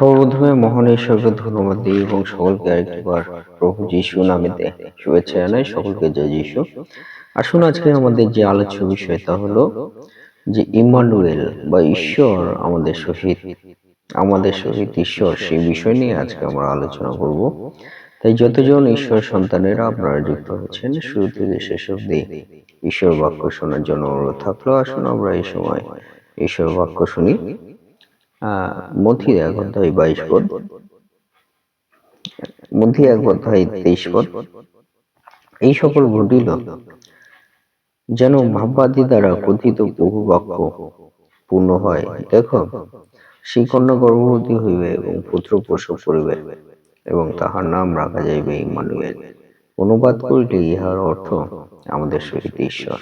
সর্বপ্রথমে মহান ঈশ্বরকে ধন্যবাদ দিই এবং সকলকে আরেকবার প্রভু যিশু নামেতে শুভেচ্ছা জানাই সকলকে জয় যিশু। আসুন আজকে আমাদের যে আলোচ্য বিষয় তা হলো যে ইমানুয়েল বা ঈশ্বর আমাদের সহিত আমাদের সহিত ঈশ্বর সেই বিষয় নিয়ে আজকে আমরা আলোচনা করব। তাই যতজন ঈশ্বর সন্তানেরা আপনারা যুক্ত হচ্ছেন শুরু থেকে শেষ অব্দি ঈশ্বর বাক্য শোনার জন্য অনুরোধ থাকল। আসুন আমরা এই সময় ঈশ্বর বাক্য শুনি। আহ এক অধ্যায় বাইশ পদ। মথি এক অধ্যায় তেইশ পদ। এই সকল ঘটিল। যেন ভাববাদী দ্বারা কথিত বহু বাক্য পূর্ণ হয়। দেখো, সেই কন্যা গর্ভবতী হইবে এবং পুত্র প্রসব করিবে এবং তাহার নাম রাখা যাইবে ইমানুয়েল। অনুবাদ করিলে ইহার অর্থ আমাদের সহিত ঈশ্বর।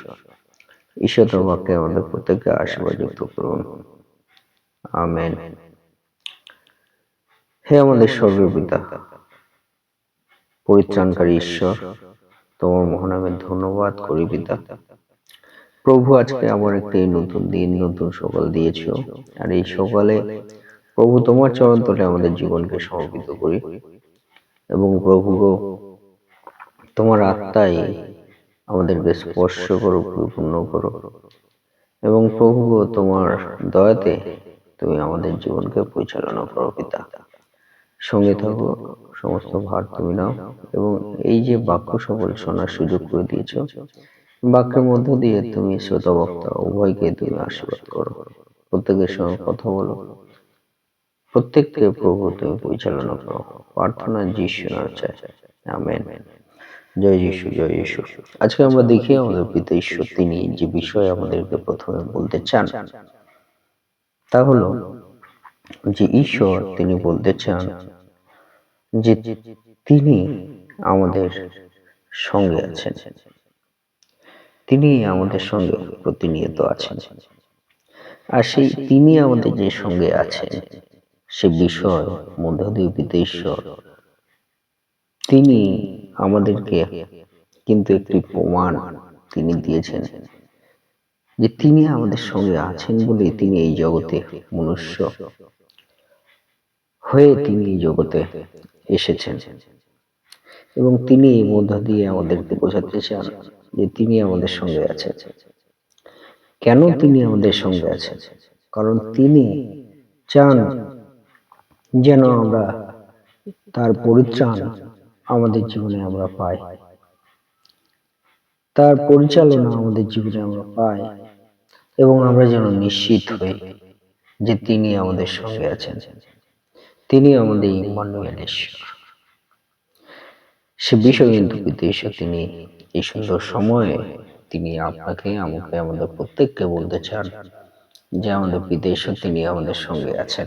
ঈশ্বর তোমাকে আমাদের প্রত্যেককে আশীর্বাদ যুক্ত করুন। আমেন। হে আমাদের স্বর্গীয় পিতা পরিত্রাণকারী ঈশ্বর তোমার মহানামের ধন্যবাদ করি পিতা। প্রভু আজকে আমার একটি নতুন দিন নতুন সকাল দিয়েছ। আর এই সকালে প্রভু তোমার চরণ তলে আমাদের জীবনকে সমর্পিত করি। এবং প্রভু তোমার আত্মাই আমাদেরকে স্পর্শ করো। পরিপূর্ণ করো। এবং প্রভু তোমার দয়াতে তুমি আমাদের জীবনকে পরিচালনা করো পিতা। সঙ্গে থাকো সমস্ত ভার তুমি নাও। এবং এই যে বাক্য সকল শোনার সুযোগ করে দিয়েছ বাক্যের মধ্য দিয়ে তুমি শ্রোতা বক্তা উভয়কে তুমি আশীর্বাদ করো। প্রত্যেকের সঙ্গে কথা বলো। প্রত্যেককে প্রভু তুমি পরিচালনা করো। প্রার্থনা যিশু নাম চাই। আমেন। জয় যিশু জয় যিশু। আজকে আমরা দেখি আমাদের পিতা ঈশ্বর তিনি যে বিষয় আমাদেরকে প্রথমে বলতে চান তা হলো যে ঈশ্বর তিনি বলতে চান যে তিনি আমাদের সঙ্গে আছেন। তিনি আমাদের সঙ্গে প্রতিনিয়ত আছেন। আর সেই তিনি আমাদের যে সঙ্গে আছেন, সে বিষয় মধ্যদীয় ঈশ্বর, তিনি আমাদেরকে কিন্তু একটি প্রমাণ তিনি দিয়েছেন। যে তিনি আমাদের সঙ্গে আছেন বলে তিনি এই জগতে মনুষ্য হয়ে তিনি এই জগতে এসেছেন। এবং তিনি এই মধ্য দিয়ে আমাদেরকে বোঝাতে চান যে তিনি আমাদের সঙ্গে আছেন। কেন তিনি আমাদের সঙ্গে আছেন? কারণ তিনি চান যেন আমরা তার পরিত্রাণ আমাদের জীবনে আমরা পাই। তার পরিচালনা আমাদের জীবনে আমরা পাই এবং আমরা যেন নিশ্চিত হই যে তিনি আমাদের সঙ্গে আছেন। তিনি আমাদের ইমানুয়েল ঈশ্বর। সে বিষয় কিন্তু ঈশ্বর তিনি এই সুন্দর সময়ে তিনি আপনাকে, আমাকে, আমাদের প্রত্যেককে বলতে চান যে আমাদের বিদেশও তিনি আমাদের সঙ্গে আছেন।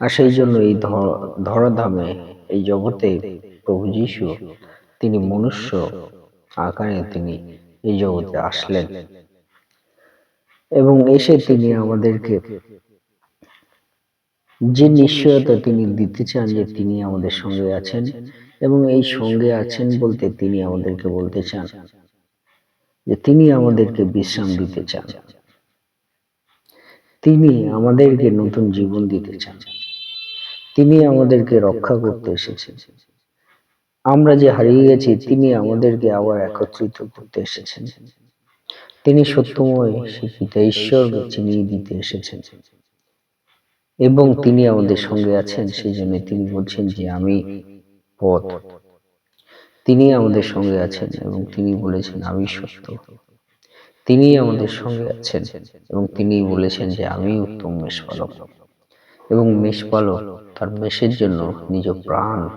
আর সেই জন্য এই ধরাধামে এই জগতে প্রভু যিশু তিনি মনুষ্য আকারে তিনি এই জগতে আসলেন। এবং এসে তিনি আমাদেরকে যে নিশ্চয়তা তিনি দিতে চান যে তিনি আমাদের সঙ্গে আছেন এবং এই সঙ্গে আছেন বলতে তিনি আমাদেরকে বলতে চান। যে তিনি আমাদেরকে বিশ্রাম দিতে চান। তিনি আমাদেরকে নতুন জীবন দিতে চান। তিনি আমাদেরকে রক্ষা করতে এসেছেন। আমরা যে হারিয়ে গেছি, তিনি আমাদেরকে আবার একত্রিত করতে এসেছেন। তিনি সত্যময় শিক্ষিত ঈশ্বরকে চিনিয়ে দিতে এসেছেন। এবং তিনি আমাদের সঙ্গে আছেন, সেই জন্য তিনি বলছেন যে, আমি পথ। তিনি আমাদের সঙ্গে আছেন এবং তিনি বলেছেন, আমি সত্য। তিনি আমাদের সঙ্গে আছেন এবং তিনি বলেছেন যে, আমি উত্তম মেষপালক। এবং মেষপালক তার মেষের জন্য নিজ প্রাণ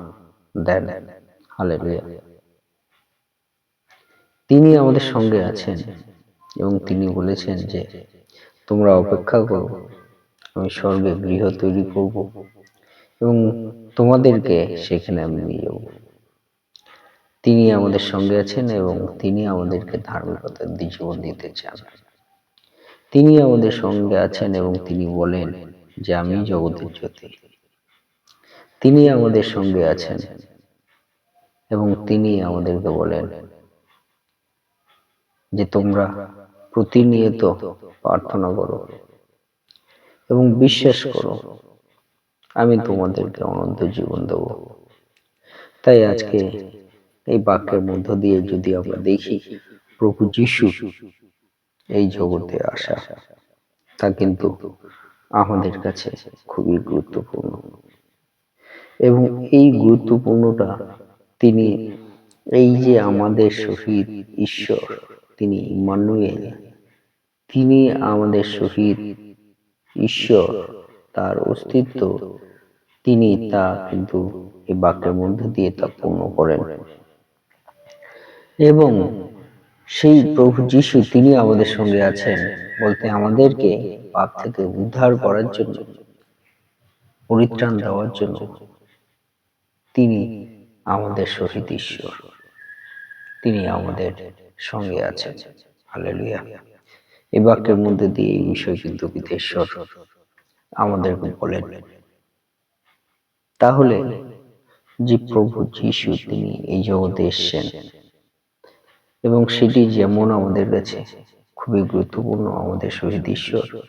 দেন। হালে তিনি আমাদের সঙ্গে আছেন এবং তিনি বলেছেন যে, তোমরা অপেক্ষা করো, আমি স্বর্গে গৃহ তৈরি করব এবং তোমাদেরকে সেখানে আমি নিয়ে যাব। তিনি আমাদের সঙ্গে আছেন এবং তিনি আমাদেরকে ধার্মিকতার জীবন দিতে চান। তিনি আমাদের সঙ্গে আছেন এবং তিনি বলেন যে, আমি জগতের জ্যোতি। তিনি আমাদের সঙ্গে আছেন। এবং তিনি আমাদেরকে বলেন যে তোমরা প্রতিনিয়ত প্রার্থনা করো এবং বিশ্বাস করো, আমি তোমাদেরকে অনন্ত জীবন দেব। তাই আজকে এই বাক্যের মধ্য দিয়ে যদি আমরা দেখি, প্রভু যিশু এই জগতে আসা, তা কিন্তু আমাদের কাছে খুবই গুরুত্বপূর্ণ। এবং এই গুরুত্বপূর্ণটা তিনি এই যে আমাদের শহীদ ঈশ্বর তিনি ইমানুয়েল তিনি আমাদের শহীদ ঈশ্বর তার অস্তিত্ব তিনি তা কিন্তু এই বাক্যের মধ্যে দিয়ে তা পূর্ণ করেন। এবং সেই প্রভু যিশু তিনি আমাদের সঙ্গে আছেন বলতে আমাদেরকে পাপ থেকে উদ্ধার করার জন্য পরিত্রাণ দেওয়ার জন্য তিনি আমাদের শহীদ ঈশ্বর। তিনি আমাদের সঙ্গে আছেন। হালেলুয়া। এই বাক্যের মধ্যে দিয়ে এই বিষয় কিন্তু বিদেশ্বর আমাদেরকে বলেন। তাহলে যে প্রভু যিশু, তিনি এই জগতে এসছেন এবং সেটি যেমন আমাদের কাছে খুবই গুরুত্বপূর্ণ আমাদের শহীদ ঈশ্বর,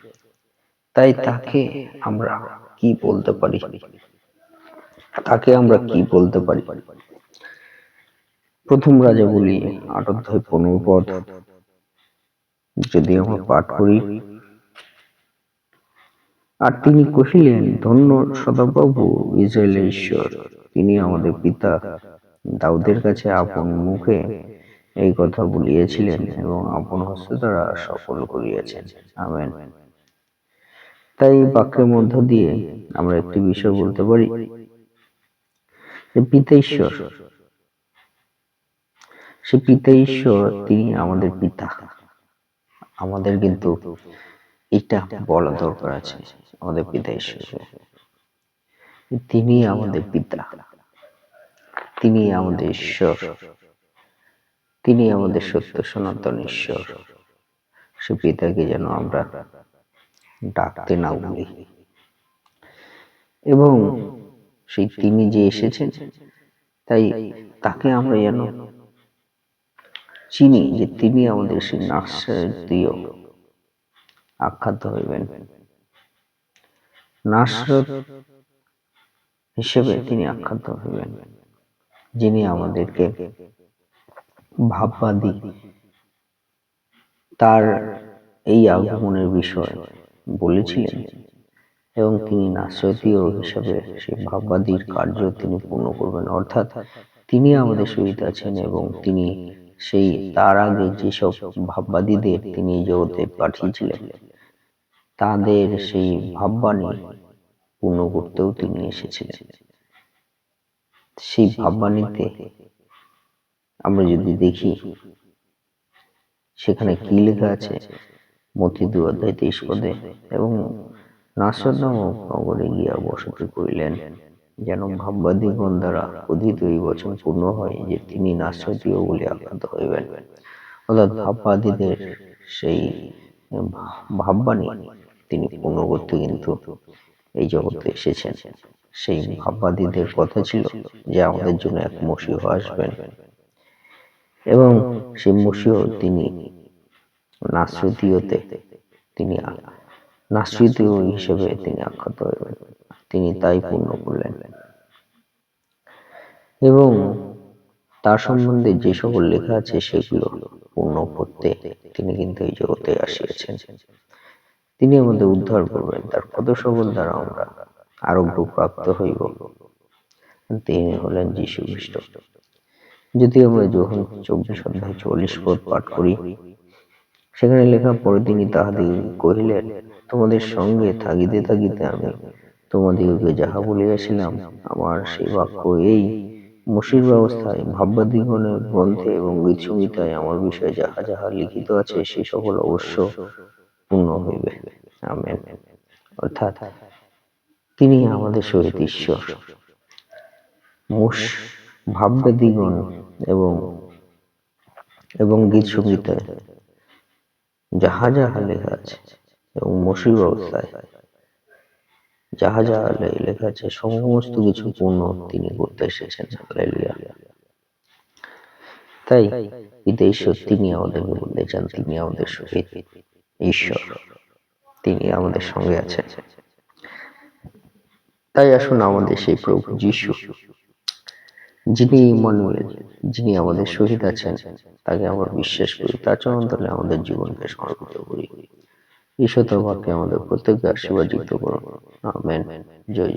তাই তাকে আমরা কি বলতে পারি? তাকে আমরা কি বলতে পারি? প্রথম রাজা বলি আট অধ্যায় পনেরো পদ। যদি আমরা পাঠ করি। আর তিনি কহিলেন, ধন্য সদাপ্রভু, ইসরায়েলের ঈশ্বর, তিনি আমাদের পিতা। দাউদের কাছে আপন মুখে এই কথা বলিয়েছিলেন এবং আপন হস্ত দ্বারা সফল করিয়াছেন। আমেন। তাই বাক্যের মধ্য দিয়ে আমরা একটি বিষয় বলতে পারি যে পিতা ঈশ্বর সে পিতা ঈশ্বর তিনি আমাদের পিতা। আমাদের কিন্তু এটা বলা দরকার আছে, আমাদের পিতা ঈশ্বর তিনি আমাদের পিতা। তিনি আমাদের ঈশ্বর। তিনি আমাদের সত্য সনাতন ঈশ্বর। সে পিতাকে যেন আমরা ডাকতে না ভুলি। এবং সেই তিনি যে এসেছেন, তাই তাকে আমরা যেন চিনি যে তিনি আমাদের সেই নাশ্রয় আখ্যাত হইবেন। নাসরত হিসেবে তিনি আখ্যাত হইবেন, যিনি আমাদেরকে ভাববাদী। তার এই আগমনের বিষয় বলেছিলেন। এবং তিনি নাশ্রতীয় হিসাবে সেই ভাববাদীর কার্য তিনি পূর্ণ করবেন। অর্থাৎ তিনি আমাদের সহিত আছেন এবং তিনি সেই তার আগে যেসব ভাববাদীদের তিনি জগতে পাঠিয়েছিলেন তাদের সেই ভাববাণী পূর্ণ করতেও তিনি এসেছিলেন। সেই ভাববাণীতে আমরা যদি দেখি সেখানে কি লেখা আছে? মতি দু অধ্যায় তেইশ পদে এবং নামক নগরে গিয়া বসতি করিলেন। যেন ভাববাদীগণ দ্বারা কথিত এই বচন পূর্ণ হয় যে তিনি নাশ্রতীয় বলে আক্রান্ত হইবেন। অর্থাৎ ভাববাদীদের সেই ভাববাণী তিনি পূর্ণ করতে কিন্তু এই জগতে এসেছেন। সেই ভাববাদীদের কথা ছিল যে আমাদের জন্য এক মসিহ আসবেন। এবং সেই মসিহ তিনি নাশ্রুতীয়তে তিনি নাশ্রিতীয় হিসেবে তিনি আখ্যাত তিনি তাই পূর্ণ করলেন। এবং তার সম্বন্ধে যে সকল লেখা আছে সেগুলো পূর্ণ করতে তিনি কিন্তু এই জগতে আসিয়াছেন। তিনি আমাদের উদ্ধার করবেন। তার কত সকল দ্বারা আমরা আরোগ্য প্রাপ্ত হইব। তিনি হলেন যীশু খ্রিস্ট। যদি আমরা যখন চব্বিশ অধ্যায় চল্লিশ পদ পাঠ করি সেখানে লেখা পরে তিনি তাহাদের কহিলেন তোমাদের সঙ্গে থাকিতে থাকিতে আমি তোমাদিগকে যাহা বলিয়াছিলাম, আমার সেই বাক্য এই। মসির ব্যবস্থায়, ভাববাদীগণের গ্রন্থে এবং গীতসংহিতায় আমার বিষয়ে যাহা যাহা লিখিত আছে, সে সকল অবশ্য পূর্ণ হইবে। আমেন। অর্থাৎ তিনি আমাদের সহিত ঈশ্বর। মুস, ভাববাদীগণ এবং এবং গীত সঙ্গীতায় যাহা যাহা লেখা আছে। এবং মসির ব্যবস্থায়। যাহা যাহা লেখা আছে, সমস্ত কিছু পূর্ণ তিনি করতে এসেছেন তাই ঈশ্বর তিনি আমাদেরকে বলতে চান, তিনি আমাদের সহিত ঈশ্বর, তিনি আমাদের সঙ্গে আছেন। তাই আসুন আমাদের সেই প্রভু যিশু, যিনি ইমানুয়েল, যিনি আমাদের শহীদ আছেন, তাকে আমরা বিশ্বাস করি, তার চরণ তলে আমাদের জীবনকে সমর্পিত করি। ঈশ্বর তোমাকে আমাদের প্রত্যেককে আশীর্বাদ যুক্ত করুন আমেন। জয়